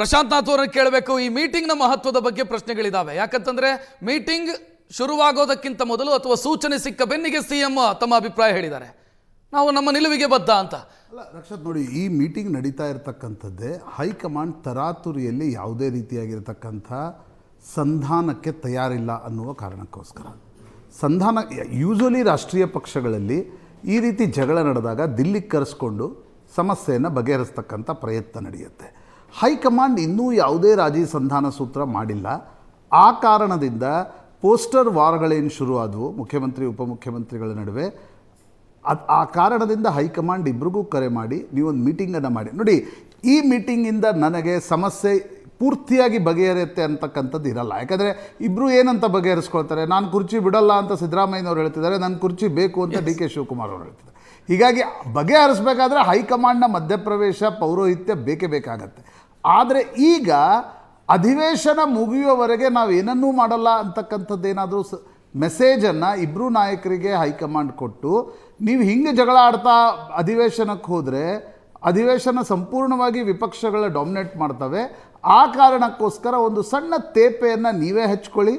ಪ್ರಶಾಂತ್ ನಾಥ್ ಕೇಳಬೇಕು. ಈ ಮೀಟಿಂಗ್ನ ಮಹತ್ವದ ಬಗ್ಗೆ ಪ್ರಶ್ನೆಗಳಿದಾವೆ. ಯಾಕಂತಂದ್ರೆ ಮೀಟಿಂಗ್ ಶುರುವಾಗೋದಕ್ಕಿಂತ ಮೊದಲು ಅಥವಾ ಸೂಚನೆ ಸಿಕ್ಕ ಬೆನ್ನಿಗೆ ಸಿಎಂ ತಮ್ಮ ಅಭಿಪ್ರಾಯ ಹೇಳಿದ್ದಾರೆ. ನಾವು ನಮ್ಮ ನಿಲುವಿಗೆ ಬದ್ಧ ಅಂತ. ಅಲ್ಲ, ರಕ್ಷತ್ ನೋಡಿ, ಈ ಮೀಟಿಂಗ್ ನಡೀತಾ ಇರತಕ್ಕಂಥದ್ದೇ ಹೈಕಮಾಂಡ್ ತರಾತುರಿಯಲ್ಲಿ ಯಾವುದೇ ರೀತಿಯಾಗಿರ್ತಕ್ಕಂಥ ಸಂಧಾನಕ್ಕೆ ತಯಾರಿಲ್ಲ ಅನ್ನುವ ಕಾರಣಕ್ಕೋಸ್ಕರ. ಸಂಧಾನ ಯೂಶಲಿ ರಾಷ್ಟ್ರೀಯ ಪಕ್ಷಗಳಲ್ಲಿ ಈ ರೀತಿ ಜಗಳ ನಡೆದಾಗ ದಿಲ್ಲಿಗೆ ಕರೆಸ್ಕೊಂಡು ಸಮಸ್ಯೆಯನ್ನು ಬಗೆಹರಿಸ್ತಕ್ಕಂಥ ಪ್ರಯತ್ನ ನಡೆಯುತ್ತೆ. ಹೈಕಮಾಂಡ್ ಇನ್ನೂ ಯಾವುದೇ ರಾಜಿ ಸಂಧಾನ ಸೂತ್ರ ಮಾಡಿಲ್ಲ. ಆ ಕಾರಣದಿಂದ ಪೋಸ್ಟರ್ ವಾರ್ಗಳೇನು ಆದವು ಮುಖ್ಯಮಂತ್ರಿ ಉಪಮುಖ್ಯಮಂತ್ರಿಗಳ ನಡುವೆ. ಅದು ಆ ಕಾರಣದಿಂದ ಹೈಕಮಾಂಡ್ ಇಬ್ರಿಗೂ ಕರೆ ಮಾಡಿ ನೀವೊಂದು ಮೀಟಿಂಗನ್ನು ಮಾಡಿ. ನೋಡಿ ಈ ಮೀಟಿಂಗಿಂದ ನನಗೆ ಸಮಸ್ಯೆ ಪೂರ್ತಿಯಾಗಿ ಬಗೆಹರಿಯುತ್ತೆ ಅಂತಕ್ಕಂಥದ್ದು ಇರಲ್ಲ. ಯಾಕಂದರೆ ಇಬ್ಬರು ಏನಂತ ಬಗೆಹರಿಸ್ಕೊಳ್ತಾರೆ? ನಾನು ಕುರ್ಚಿ ಬಿಡಲ್ಲ ಅಂತ ಸಿದ್ದರಾಮಯ್ಯನವ್ರು ಹೇಳ್ತಿದ್ದಾರೆ ನನ್ನ ಕುರ್ಚಿ ಬೇಕು ಅಂತ ಡಿ ಕೆ ಶಿವಕುಮಾರ್ ಅವರು ಹೇಳ್ತಿದ್ದಾರೆ. ಹೀಗಾಗಿ ಬಗೆಹರಿಸ್ಬೇಕಾದ್ರೆ ಹೈಕಮಾಂಡ್ನ ಮಧ್ಯಪ್ರವೇಶ ಪೌರೋಹಿತ್ಯ ಬೇಕೇ ಬೇಕಾಗತ್ತೆ. ಆದರೆ ಈಗ ಅಧಿವೇಶನ ಮುಗಿಯುವವರೆಗೆ ನಾವು ಏನನ್ನೂ ಮಾಡಲ್ಲ ಅಂತಕ್ಕಂಥದ್ದೇನಾದರೂ ಸ ಮೆಸೇಜನ್ನು ಇಬ್ಬರು ನಾಯಕರಿಗೆ ಹೈಕಮಾಂಡ್ ಕೊಟ್ಟು, ನೀವು ಹಿಂಗೆ ಜಗಳ ಆಡ್ತಾ ಅಧಿವೇಶನಕ್ಕೆ ಹೋದರೆ ಅಧಿವೇಶನ ಸಂಪೂರ್ಣವಾಗಿ ವಿಪಕ್ಷಗಳ ಡಾಮಿನೇಟ್ ಮಾಡ್ತವೆ. ಆ ಕಾರಣಕ್ಕೋಸ್ಕರ ಒಂದು ಸಣ್ಣ ತೇಪೆಯನ್ನು ನೀವೇ ಹಚ್ಕೊಳ್ಳಿ.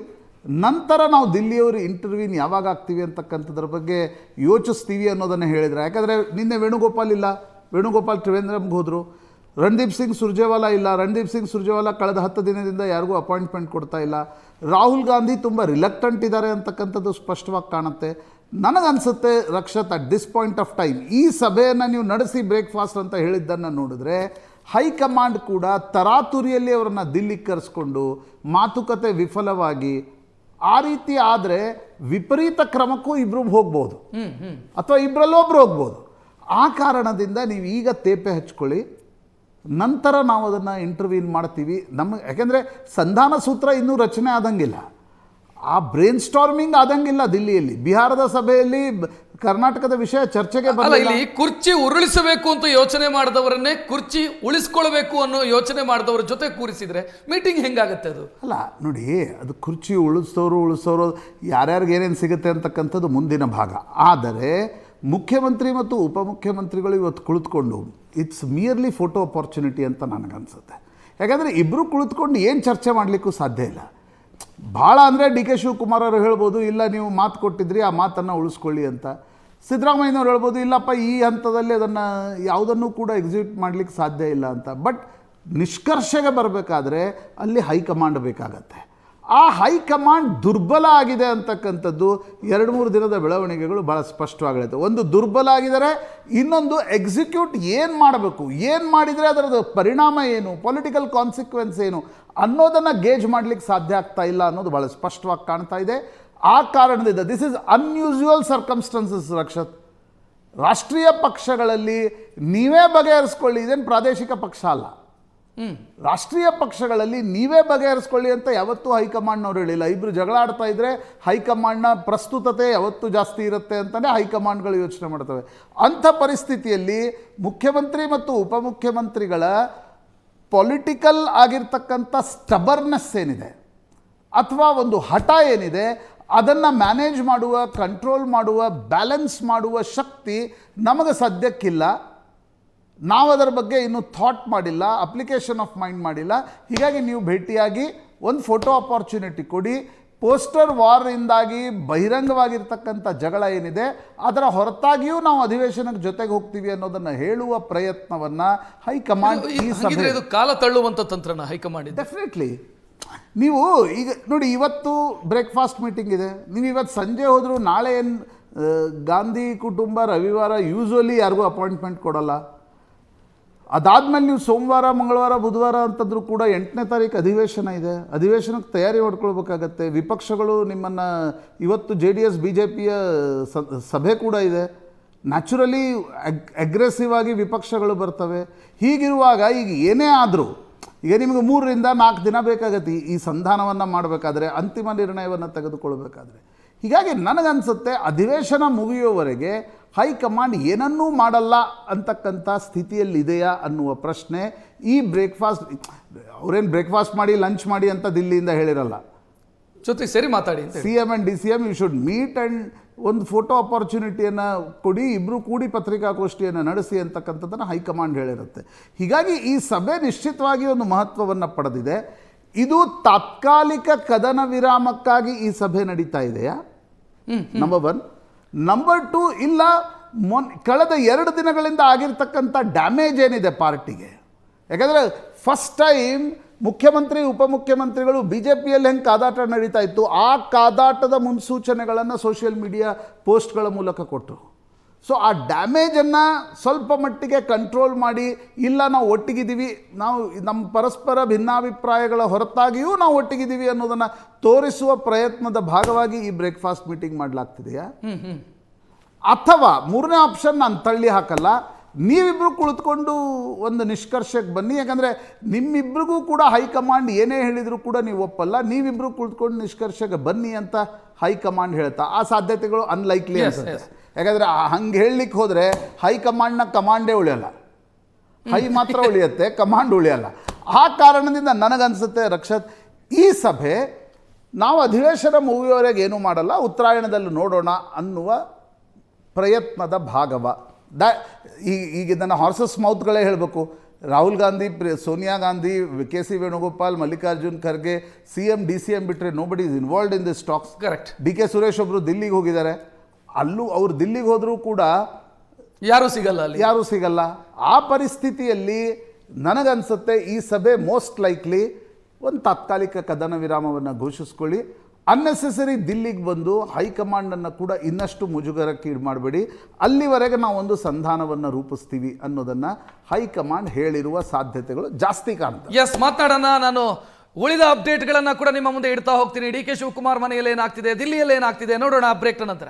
ನಂತರ ನಾವು ದಿಲ್ಲಿಯವರು ಇಂಟರ್ವ್ಯೂನ್ ಯಾವಾಗ ಆಗ್ತೀವಿ ಅಂತಕ್ಕಂಥದ್ರ ಬಗ್ಗೆ ಯೋಚಿಸ್ತೀವಿ ಅನ್ನೋದನ್ನು ಹೇಳಿದರೆ. ಯಾಕಂದರೆ ನಿನ್ನೆ ವೇಣುಗೋಪಾಲ್ ಇಲ್ಲ. ವೇಣುಗೋಪಾಲ್ ತ್ರಿವೇಂದ್ರಮ್ಗೆ ಹೋದರು. ರಣದೀಪ್ ಸಿಂಗ್ ಸುರ್ಜೇವಾಲಾ ಇಲ್ಲ. ರಣದೀಪ್ ಸಿಂಗ್ ಸುರ್ಜೇವಾಲಾ ಕಳೆದ ಹತ್ತು ದಿನದಿಂದ ಯಾರಿಗೂ ಅಪಾಯಿಂಟ್ಮೆಂಟ್ ಕೊಡ್ತಾ ಇಲ್ಲ. ರಾಹುಲ್ ಗಾಂಧಿ ತುಂಬ ರಿಲಕ್ಟೆಂಟ್ ಇದ್ದಾರೆ ಅಂತಕ್ಕಂಥದ್ದು ಸ್ಪಷ್ಟವಾಗಿ ಕಾಣುತ್ತೆ. ನನಗನ್ಸುತ್ತೆ Rakshath at this point of time ಈ ಸಭೆಯನ್ನು ನೀವು ನಡೆಸಿ ಬ್ರೇಕ್ಫಾಸ್ಟ್ ಅಂತ ಹೇಳಿದ್ದನ್ನು ನೋಡಿದ್ರೆ ಹೈಕಮಾಂಡ್ ಕೂಡ ತರಾತುರಿಯಲ್ಲಿ ಅವರನ್ನು ದಿಲ್ಲಿಗೆ ಕರೆಸ್ಕೊಂಡು ಮಾತುಕತೆ ವಿಫಲವಾಗಿ ಆ ರೀತಿ ಆದರೆ ವಿಪರೀತ ಕ್ರಮಕ್ಕೂ ಇಬ್ಬರು ಹೋಗ್ಬೋದು. ಅಥವಾ ಇಬ್ಬರಲ್ಲೊಬ್ರು ಹೋಗ್ಬೋದು. ಆ ಕಾರಣದಿಂದ ನೀವು ಈಗ ತೇಪೆ ಹಚ್ಕೊಳ್ಳಿ. ನಂತರ ನಾವು ಅದನ್ನು ಇಂಟರ್ವ್ಯೂನ್ ಮಾಡ್ತೀವಿ. ನಮ್ಮ ಯಾಕೆಂದರೆ ಸಂಧಾನ ಸೂತ್ರ ಇನ್ನೂ ರಚನೆ ಆದಂಗಿಲ್ಲ. ಆ ಬ್ರೇನ್ ಸ್ಟಾರ್ಮಿಂಗ್ ಆದಂಗಿಲ್ಲ ದಿಲ್ಲಿಯಲ್ಲಿ. ಬಿಹಾರದ ಸಭೆಯಲ್ಲಿ ಕರ್ನಾಟಕದ ವಿಷಯ ಚರ್ಚೆಗೆ ಅಲ್ಲ ಇಲ್ಲಿ ಕುರ್ಚಿ ಉರುಳಿಸಬೇಕು ಅಂತ ಯೋಚನೆ ಮಾಡಿದವರನ್ನೇ ಕುರ್ಚಿ ಉಳಿಸ್ಕೊಳ್ಬೇಕು ಅನ್ನೋ ಯೋಚನೆ ಮಾಡಿದವರ ಜೊತೆ ಕೂರಿಸಿದ್ರೆ ಮೀಟಿಂಗ್ ಹೆಂಗಾಗತ್ತೆ ಅದು? ಅಲ್ಲ ನೋಡಿ ಅದು ಕುರ್ಚಿ ಉಳಿಸೋರು ಉಳಿಸೋರು ಯಾರ್ಯಾರಿಗೆ ಏನೇನು ಸಿಗುತ್ತೆ ಅಂತಕ್ಕಂಥದ್ದು ಮುಂದಿನ ಭಾಗ. ಆದರೆ ಮುಖ್ಯಮಂತ್ರಿ ಮತ್ತು ಉಪಮುಖ್ಯಮಂತ್ರಿಗಳು ಇವತ್ತು ಕುಳಿತುಕೊಂಡು ಇಟ್ಸ್ ಮಿಯರ್ಲಿ ಫೋಟೋ ಅಪಾರ್ಚುನಿಟಿ ಅಂತ ನನಗನ್ಸುತ್ತೆ. ಯಾಕಂದರೆ ಇಬ್ಬರು ಕುಳಿತುಕೊಂಡು ಏನು ಚರ್ಚೆ ಮಾಡಲಿಕ್ಕೂ ಸಾಧ್ಯ ಇಲ್ಲ. ಭಾಳ ಅಂದರೆ ಡಿ ಕೆ ಶಿವಕುಮಾರ್ ಅವರು ಹೇಳ್ಬೋದು, ಇಲ್ಲ, ನೀವು ಮಾತು ಕೊಟ್ಟಿದ್ರಿ, ಆ ಮಾತನ್ನು ಉಳಿಸ್ಕೊಳ್ಳಿ ಅಂತ. ಸಿದ್ದರಾಮಯ್ಯನವ್ರು ಹೇಳ್ಬೋದು, ಇಲ್ಲಪ್ಪ, ಈ ಹಂತದಲ್ಲಿ ಅದನ್ನು ಯಾವುದನ್ನು ಕೂಡ ಎಕ್ಸಿಕ್ಯೂಟ್ ಮಾಡಲಿಕ್ಕೆ ಸಾಧ್ಯ ಇಲ್ಲ ಅಂತ. ಬಟ್ ನಿಷ್ಕರ್ಷೆಗೆ ಬರಬೇಕಾದ್ರೆ ಅಲ್ಲಿ ಹೈಕಮಾಂಡ್ ಬೇಕಾಗತ್ತೆ. ಆ ಹೈಕಮಾಂಡ್ ದುರ್ಬಲ ಆಗಿದೆ ಅಂತಕ್ಕಂಥದ್ದು ಎರಡು ಮೂರು ದಿನದ ಬೆಳವಣಿಗೆಗಳು ಭಾಳ ಸ್ಪಷ್ಟವಾಗುತ್ತೆ ಒಂದು ದುರ್ಬಲ ಆಗಿದ್ದಾರೆ, ಇನ್ನೊಂದು ಎಕ್ಸಿಕ್ಯೂಟ್ ಏನು ಮಾಡಬೇಕು? ಏನು ಮಾಡಿದರೆ ಅದರದ್ದು ಪರಿಣಾಮ ಏನು? ಪೊಲಿಟಿಕಲ್ ಕಾನ್ಸಿಕ್ವೆನ್ಸ್ ಏನು? ಅನ್ನೋದನ್ನು ಗೇಜ್ ಮಾಡಲಿಕ್ಕೆ ಸಾಧ್ಯ ಆಗ್ತಾ ಇಲ್ಲ ಅನ್ನೋದು ಭಾಳ ಸ್ಪಷ್ಟವಾಗಿ ಕಾಣ್ತಾ ಇದೆ. ಆ ಕಾರಣದಿಂದ this is unusual circumstances Rakshath. ರಾಷ್ಟ್ರೀಯ ಪಕ್ಷಗಳಲ್ಲಿ ನೀವೇ ಬಗೆಹರಿಸ್ಕೊಳ್ಳಿ, ಇದೇನು ಪ್ರಾದೇಶಿಕ ಪಕ್ಷ ಅಲ್ಲ. ರಾಷ್ಟ್ರೀಯ ಪಕ್ಷಗಳಲ್ಲಿ ನೀವೇ ಬಗೆಹರಿಸ್ಕೊಳ್ಳಿ ಅಂತ ಯಾವತ್ತೂ ಹೈಕಮಾಂಡ್ನವ್ರು ಹೇಳಿಲ್ಲ. ಇಬ್ಬರು ಜಗಳ ಆಡ್ತಾ ಇದ್ರೆ ಹೈಕಮಾಂಡ್ನ ಪ್ರಸ್ತುತತೆ ಯಾವತ್ತೂ ಜಾಸ್ತಿ ಇರುತ್ತೆ ಅಂತಲೇ ಹೈಕಮಾಂಡ್ಗಳು ಯೋಚನೆ ಮಾಡ್ತವೆ. ಅಂಥ ಪರಿಸ್ಥಿತಿಯಲ್ಲಿ ಮುಖ್ಯಮಂತ್ರಿ ಮತ್ತು ಉಪಮುಖ್ಯಮಂತ್ರಿಗಳ ಪೊಲಿಟಿಕಲ್ ಆಗಿರ್ತಕ್ಕಂಥ ಸ್ಟಬರ್ನೆಸ್ ಏನಿದೆ? ಅಥವಾ ಒಂದು ಹಠ ಏನಿದೆ? ಅದನ್ನು ಮ್ಯಾನೇಜ್ ಮಾಡುವ, ಕಂಟ್ರೋಲ್ ಮಾಡುವ, ಬ್ಯಾಲೆನ್ಸ್ ಮಾಡುವ ಶಕ್ತಿ ನಮಗೆ ಸದ್ಯಕ್ಕಿಲ್ಲ. ನಾವು ಅದರ ಬಗ್ಗೆ ಇನ್ನೂ ಥಾಟ್ ಮಾಡಿಲ್ಲ ಅಪ್ಲಿಕೇಶನ್ ಆಫ್ ಮೈಂಡ್ ಮಾಡಿಲ್ಲ. ಹೀಗಾಗಿ ನೀವು ಭೇಟಿಯಾಗಿ ಒಂದು ಫೋಟೋ ಅಪಾರ್ಚುನಿಟಿ ಕೊಡಿ. ಪೋಸ್ಟರ್ ವಾರಿಂದಾಗಿ ಬಹಿರಂಗವಾಗಿರ್ತಕ್ಕಂಥ ಜಗಳ ಏನಿದೆ ಅದರ ಹೊರತಾಗಿಯೂ ನಾವು ಅಧಿವೇಶನಕ್ಕೆ ಜೊತೆಗೆ ಹೋಗ್ತೀವಿ ಅನ್ನೋದನ್ನು ಹೇಳುವ ಪ್ರಯತ್ನವನ್ನು ಹೈಕಮಾಂಡ್ ಈ ಸಭೆ ಇದು ಕಾಲ ತಳ್ಳುವಂಥ ತಂತ್ರನ ಹೈಕಮಾಂಡ್ ಡೆಫಿನೆಟ್ಲಿ ನೀವು ಈಗ ನೋಡಿ ಇವತ್ತು ಬ್ರೇಕ್ಫಾಸ್ಟ್ ಮೀಟಿಂಗ್ ಇದೆ. ನೀವು ಇವತ್ತು ಸಂಜೆ ಹೋದರೂ ನಾಳೆ ಏನು ಗಾಂಧಿ ಕುಟುಂಬ ರವಿವಾರ ಯೂಶ್ವಲಿ ಯಾರಿಗೂ ಅಪಾಯಿಂಟ್ಮೆಂಟ್ ಕೊಡಲ್ಲ. ಅದಾದಮೇಲೆ ನೀವು ಸೋಮವಾರ, ಮಂಗಳವಾರ, ಬುಧವಾರ ಅಂತಂದ್ರೂ ಕೂಡ ಎಂಟನೇ ತಾರೀಕು ಅಧಿವೇಶನ ಇದೆ. ಅಧಿವೇಶನಕ್ಕೆ ತಯಾರಿ ಮಾಡ್ಕೊಳ್ಬೇಕಾಗತ್ತೆ. ವಿಪಕ್ಷಗಳು ನಿಮ್ಮನ್ನು, ಇವತ್ತು J D S, B J ಪಿಯ ಸಭೆ ಕೂಡ ಇದೆ. ನ್ಯಾಚುರಲಿ ಅಗ್ರೆಸಿವ್ ಆಗಿ ವಿಪಕ್ಷಗಳು ಬರ್ತವೆ. ಹೀಗಿರುವಾಗ ಈಗ ಏನೇ ಆದರೂ, ಈಗ ನಿಮಗೆ ಮೂರರಿಂದ ನಾಲ್ಕು ದಿನ ಬೇಕಾಗತ್ತೆ ಈ ಸಂಧಾನವನ್ನು ಮಾಡಬೇಕಾದ್ರೆ, ಅಂತಿಮ ನಿರ್ಣಯವನ್ನು ತೆಗೆದುಕೊಳ್ಬೇಕಾದ್ರೆ. ಹೀಗಾಗಿ ನನಗನ್ಸುತ್ತೆ ಅಧಿವೇಶನ ಮುಗಿಯುವವರೆಗೆ ಹೈಕಮಾಂಡ್ ಏನನ್ನೂ ಮಾಡಲ್ಲ ಅಂತಕ್ಕಂಥ ಸ್ಥಿತಿಯಲ್ಲಿದೆಯಾ ಅನ್ನುವ ಪ್ರಶ್ನೆ ಈ ಬ್ರೇಕ್ಫಾಸ್ಟ್ ಅವ್ರೇನು ಬ್ರೇಕ್ಫಾಸ್ಟ್ ಮಾಡಿ ಲಂಚ್ ಮಾಡಿ ಅಂತ ದಿಲ್ಲಿಯಿಂದ ಹೇಳಿರಲ್ಲ. ಜೊತೆ ಸರಿ ಮಾತಾಡಿ. C M and D C M you should meet and ಒಂದು ಫೋಟೋ ಅಪಾರ್ಚುನಿಟಿಯನ್ನು ಕೊಡಿ ಇಬ್ಬರು ಕೂಡಿ ಪತ್ರಿಕಾಗೋಷ್ಠಿಯನ್ನು ನಡೆಸಿ ಅಂತಕ್ಕಂಥದ್ದನ್ನು ಹೈಕಮಾಂಡ್ ಹೇಳಿರುತ್ತೆ. ಹೀಗಾಗಿ ಈ ಸಭೆ ನಿಶ್ಚಿತವಾಗಿ ಒಂದು ಮಹತ್ವವನ್ನು ಪಡೆದಿದೆ. ಇದು ತಾತ್ಕಾಲಿಕ ಕದನ ವಿರಾಮಕ್ಕಾಗಿ ಈ ಸಭೆ ನಡೀತಾ ಇದೆಯಾ? ನಂಬರ್ ಒನ್ ನಂಬರ್ ಟು ಇಲ್ಲ, ಮೊನ್, ಕಳೆದ ಎರಡು ದಿನಗಳಿಂದ ಆಗಿರ್ತಕ್ಕಂಥ ಡ್ಯಾಮೇಜ್ ಏನಿದೆ ಪಾರ್ಟಿಗೆ? ಯಾಕಂದರೆ ಫಸ್ಟ್ ಟೈಮ್ ಮುಖ್ಯಮಂತ್ರಿ, ಉಪಮುಖ್ಯಮಂತ್ರಿಗಳು ಬಿ ಜೆ ಪಿಯಲ್ಲಿ ಹೆಂಗೆ ಕಾದಾಟ ನಡೀತಾ ಇತ್ತು, ಆ ಕಾದಾಟದ ಮುನ್ಸೂಚನೆಗಳನ್ನು ಸೋಷಿಯಲ್ ಮೀಡಿಯಾ ಪೋಸ್ಟ್ಗಳ ಮೂಲಕ ಕೊಟ್ಟರು ಸೊ ಆ ಡ್ಯಾಮೇಜನ್ನು ಸ್ವಲ್ಪ ಮಟ್ಟಿಗೆ ಕಂಟ್ರೋಲ್ ಮಾಡಿ ಇಲ್ಲ ನಾವು ಒಟ್ಟಿಗಿದ್ದೀವಿ ನಾವು ನಮ್ಮ ಪರಸ್ಪರ ಭಿನ್ನಾಭಿಪ್ರಾಯಗಳ ಹೊರತಾಗಿಯೂ ನಾವು ಒಟ್ಟಿಗಿದ್ದೀವಿ ಅನ್ನೋದನ್ನು ತೋರಿಸುವ ಪ್ರಯತ್ನದ ಭಾಗವಾಗಿ ಈ ಬ್ರೇಕ್ಫಾಸ್ಟ್ ಮೀಟಿಂಗ್ ಮಾಡಲಾಗ್ತಿದೆಯಾ? ಅಥವಾ ಮೂರನೇ ಆಪ್ಷನ್ ನಾನು ತಳ್ಳಿ ಹಾಕಲ್ಲ ನೀವಿಬ್ರು ಕುಳಿತುಕೊಂಡು ಒಂದು ನಿಷ್ಕರ್ಷಕ್ಕೆ ಬನ್ನಿ ಯಾಕಂದರೆ ನಿಮ್ಮಿಬ್ರಿಗೂ ಕೂಡ ಹೈಕಮಾಂಡ್ ಏನೇ ಹೇಳಿದರೂ ಕೂಡ ನೀವು ಒಪ್ಪಲ್ಲ ನೀವಿಬ್ರು ಕುಳಿತುಕೊಂಡು ನಿಷ್ಕರ್ಷಕ್ಕೆ ಬನ್ನಿ ಅಂತ ಹೈಕಮಾಂಡ್ ಹೇಳ್ತಾ ಆ ಸಾಧ್ಯತೆಗಳು ಅನ್ಲೈಕ್ಲಿ ಅನ್ಸುತ್ತೆ. ಯಾಕಂದರೆ ಹಂಗೆ ಹೇಳಲಿಕ್ಕೆ ಹೋದರೆ ಹೈಕಮಾಂಡ್ನ ಕಮಾಂಡೇ ಉಳಿಯಲ್ಲ. ಹೈ ಮಾತ್ರ ಉಳಿಯುತ್ತೆ ಕಮಾಂಡ್ ಉಳಿಯಲ್ಲ. ಆ ಕಾರಣದಿಂದ ನನಗನ್ಸುತ್ತೆ ರಕ್ಷತ್ ಈ ಸಭೆ ನಾವು ಅಧಿವೇಶನ ಮುಗಿಯೋರೆಗೆ ಏನೂ ಮಾಡಲ್ಲ ಉತ್ತರಾಯಣದಲ್ಲಿ ನೋಡೋಣ ಅನ್ನುವ ಪ್ರಯತ್ನದ ಭಾಗವ. ದ ಈಗ ಇದನ್ನು ಹಾರ್ಸಸ್ ಮೌತ್ಗಳೇ ಹೇಳಬೇಕು. Rahul Gandhi pre- Sonia Gandhi K C Venugopal Mallikarjun Kharge C M D C M ಬಿಟ್ಟರೆ nobody is involved in this stocks correct D K Suresh ಒಬ್ಬರು ದಿಲ್ಲಿಗೆ ಹೋಗಿದ್ದಾರೆ. ಅಲ್ಲೂ ಅವರು ದಿಲ್ಲಿಗೆ ಹೋದರೂ ಕೂಡ ಯಾರು ಸಿಗಲ್ಲ ಅಲ್ಲಿ. ಯಾರೂ ಸಿಗಲ್ಲ. ಆ ಪರಿಸ್ಥಿತಿಯಲ್ಲಿ ನನಗನ್ಸುತ್ತೆ ಈ ಸಭೆ ಮೋಸ್ಟ್ ಲೈಕ್ಲಿ ಒಂದು ತಾತ್ಕಾಲಿಕ ಕದನ ವಿರಾಮವನ್ನು ಘೋಷಿಸ್ಕೊಳ್ಳಿ. ಅನ್ನೆಸೆಸರಿ ದಿಲ್ಲಿಗೆ ಬಂದು ಹೈಕಮಾಂಡನ್ನು ಕೂಡ ಇನ್ನಷ್ಟು ಮುಜುಗರಕ್ಕೆ ಈಡು ಮಾಡಬೇಡಿ ಅಲ್ಲಿವರೆಗೆ ನಾವು ಒಂದು ಸಂಧಾನವನ್ನು ರೂಪಿಸ್ತೀವಿ ಅನ್ನೋದನ್ನು ಹೈಕಮಾಂಡ್ ಹೇಳಿರುವ ಸಾಧ್ಯತೆಗಳು ಜಾಸ್ತಿ ಕಾಣ್ತವೆ. ಎಸ್ ಮಾತಾಡೋಣ. ನಾನು ಉಳಿದ ಅಪ್ಡೇಟ್ಗಳನ್ನು ಕೂಡ ನಿಮ್ಮ ಮುಂದೆ ಇಡ್ತಾ ಹೋಗ್ತೀನಿ. ಡಿ ಕೆ ಶಿವಕುಮಾರ್ ಮನೆಯಲ್ಲಿ ಏನಾಗ್ತಿದೆ ದಿಲ್ಲಿಯಲ್ಲಿ ಏನಾಗ್ತಿದೆ ನೋಡೋಣ ಬ್ರೇಕ್ ನಂತರ.